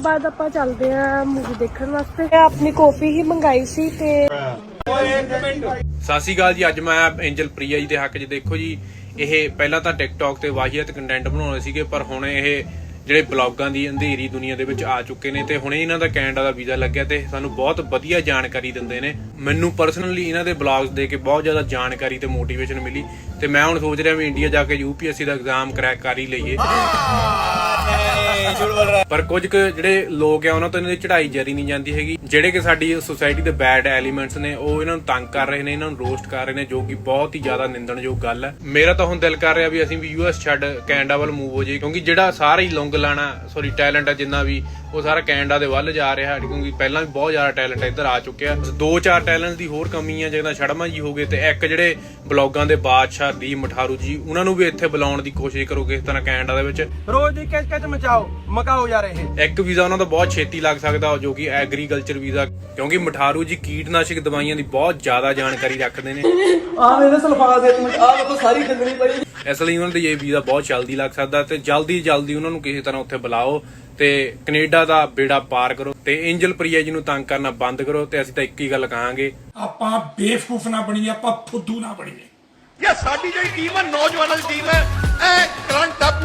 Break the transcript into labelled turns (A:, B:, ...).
A: ਬਾਅਦ ਆਪਾਂ ਚੱਲਦੇ ਆ ਮੂਵੀ ਦੇਖਣ ਵਾਸਤੇ। ਆਪਣੀ ਕਾਫੀ ਹੀ ਮੰਗਾਈ ਸੀ ਤੇ
B: ਸਤਿ ਸ਼੍ਰੀ ਅਕਾਲ ਜੀ, ਅੱਜ ਮੈਂ ਐਂਜਲ ਪ੍ਰੀਆ ਜੀ ਦੇ ਹੱਕ 'ਚ ਦੇਖੋ ਜੀ, ਇਹ ਪਹਿਲਾਂ ਤਾਂ ਟਿਕਟੌਕ ਤੇ ਵਾਹੀਅਤ ਕੰਟੈਂਟ ਬਣਾਉਂਦੇ ਸੀਗੇ, ਪਰ ਹੁਣ ਇਹ ਜਿਹੜੇ ਬਲੌਗਾਂ ਦੀ ਅੰਧੇਰੀ ਦੁਨੀਆ ਦੇ ਵਿੱਚ ਆ ਚੁੱਕੇ ਨੇ ਤੇ ਹੁਣੇ ਇਹਨਾਂ ਦਾ ਕੈਨੇਡਾ ਦਾ ਵੀਜ਼ਾ ਲੱਗਿਆ ਤੇ ਸਾਨੂੰ ਬਹੁਤ ਵਧੀਆ ਜਾਣਕਾਰੀ ਦਿੰਦੇ ਨੇ। ਮੈਨੂੰ ਪਰਸਨਲੀ ਇਹਨਾਂ ਦੇ ਬਲੌਗਸ ਦੇ ਕੇ ਬਹੁਤ ਜ਼ਿਆਦਾ ਜਾਣਕਾਰੀ ਤੇ ਮੋਟੀਵੇਸ਼ਨ ਮਿਲੀ ਤੇ ਮੈਂ ਹੁਣ ਸੋਚ ਰਿਹਾ ਵੀ ਇੰਡੀਆ ਜਾ ਕੇ ਯੂਪੀਐਸਸੀ ਦਾ ਐਗਜ਼ਾਮ ਕਰੈਕ ਕਰ ਹੀ ਲਈਏ। ਪਰ ਕੁਝ ਕੁ ਜਿਹੜੇ ਲੋਕ ਆ, ਉਹਨਾਂ ਤੋਂ ਇਹਨਾਂ ਦੀ ਚੜ੍ਹਾਈ ਜਰੀ ਨਹੀਂ ਜਾਂਦੀ ਹੈਗੀ। ਜਿਹੜੇ ਕਿ ਸਾਡੀ ਸੋਸਾਇਟੀ ਦੇ ਬੈਡ ਐਲੀਮੈਂਟਸ ਨੇ, ਉਹ ਇਹਨਾਂ ਨੂੰ ਤੰਗ ਕਰ ਰਹੇ ਨੇ, ਇਹਨਾਂ ਨੂੰ ਰੋਸਟ ਕਰ ਰਹੇ ਨੇ, ਜੋ ਕਿ ਬਹੁਤ ਹੀ ਜ਼ਿਆਦਾ ਨਿੰਦਣਯੋਗ ਗੱਲ ਹੈ। ਮੇਰਾ ਤਾਂ ਹੁਣ ਦਿਲ ਕਰ ਰਿਹਾ ਵੀ ਅਸੀਂ ਵੀ ਯੂਐਸ ਛੱਡ ਕੈਨੇਡਾ ਵੱਲ ਮੂਵ ਹੋ ਜਾਈਏ, ਕਿਉਂਕਿ ਜਿਹੜਾ ਸਾਰਾ ਹੀ ਲੌਂਗ ਲਾਣਾ ਸੌਰੀ ਟੈਲੈਂਟ ਹੈ ਜਿੰਨਾ ਵੀ, ਉਹ ਸਾਰਾ ਕੈਨੇਡਾ ਦੇ ਵੱਲ ਜਾ ਰਿਹਾ ਹੈ, ਕਿਉਂਕਿ ਪਹਿਲਾਂ ਵੀ ਬਹੁਤ ਜ਼ਿਆਦਾ ਟੈਲੈਂਟ ਇੱਧਰ ਆ ਚੁੱਕਿਆ ਦੋ ਚਾਰ ਟੈਲੈਂਟ ਦੀ ਹੋਰ ਕਮੀ ਹੈ ਜਿਵੇਂ ਸ਼ਰਮਾ ਜੀ ਹੋ ਗਏ, ਤੇ ਇੱਕ ਜਿਹੜੇ ਬਲੌਗਾਂ ਦੇ ਬਾਦਸ਼ਾਹ ਦੀ ਮਠਾਰੂ ਜੀ, ਉਹਨਾਂ ਨੂੰ ਵੀ ਇੱਥੇ ਬੁਲਾਉਣ ਦੀ ਕੋਸ਼ਿਸ਼ ਕਰੋ, ਕਿਸ ਤਰ੍ਹਾਂ ਕੈਨੇਡਾ ਦੇ ਵਿੱਚ।
C: ਰੋਜ਼ ਦੀ ਕਿਚ ਕਿਚ ਮਚਾਓ, ਮਕਾਓ ਯਾਰ। ਇਹ
B: ਇੱਕ ਵੀਜ਼ਾ ਉਹਨਾਂ ਦਾ ਬਹੁਤ ਛੇਤੀ ਲੱਗ ਸਕਦਾ ਜੋ ਕਿ ਐਗਰੀਕਲਚਰ ਵੀਜ਼ਾ ਕਿਉਂਕਿ ਮਠਾਰੂ ਜੀ ਕੀਟਨਾਸ਼ਕ ਦਵਾਈਆਂ ਦੀ ਬਹੁਤ ਜ਼ਿਆਦਾ ਜਾਣਕਾਰੀ ਰੱਖਦੇ ਨੇ।
C: ਆ ਮੇਰੇ ਸਲਫਾਜ਼ ਇੱਕ ਮਿੰਟ ਆ ਵੇਖੋ ਸਾਰੀ ਡੰਗਰੀ ਪਈ।
B: ਇਸ ਲਈ ਉਹਨਾਂ ਦੀ ਇਹ ਵੀਜ਼ਾ ਬਹੁਤ ਜਲਦੀ ਲੱਗ ਸਕਦਾ ਤੇ ਜਲਦੀ ਜਲਦੀ ਉਹਨਾਂ ਨੂੰ ਕਿਸੇ ਤਰ੍ਹਾਂ ਉੱਥੇ ਬੁਲਾਓ ਤੇ ਕੈਨੇਡਾ ਦਾ ਬੇੜਾ ਪਾਰ ਕਰੋ ਤੇ ਐਂਜਲ ਪ੍ਰੀਆ ਜੀ ਨੂੰ ਤੰਗ ਕਰਨਾ ਬੰਦ ਕਰੋ ਤੇ ਅਸੀਂ ਤਾਂ ਇੱਕ ਹੀ ਗੱਲ ਕਹਾਂਗੇ।
D: ਆਪਾਂ ਬੇਵਕੂਫ ਨਾ ਬਣੀਏ ਆਪਾਂ ਫੁੱਦੂ ਨਾ ਬਣੀਏ।
E: ਇਹ ਸਾਡੀ ਜਿਹੜੀ ਟੀਮ ਹੈ ਨੌਜਵਾਨਾਂ ਦੀ ਟੀਮ ਹੈ ਇਹ ਕਰੰਟ ਸਾਡੇ